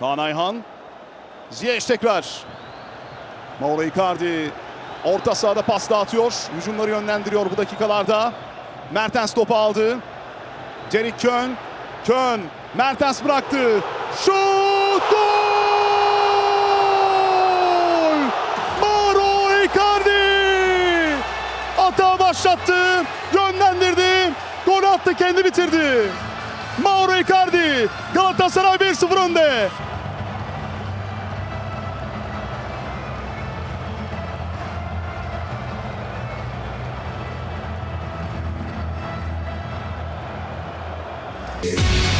Kaan Ayhan. Ziyech tekrar. Mauro Icardi orta sahada pas dağıtıyor. Hücumları yönlendiriyor bu dakikalarda. Mertens topu aldı. Derek Kön. Kön. Mertens bıraktı. Şut! Gol! Mauro Icardi! Atağı başlattı. Yönlendirdi. Gol attı kendi bitirdi. Mauro Icardi Galatasaray 1-0 önde. Yeah.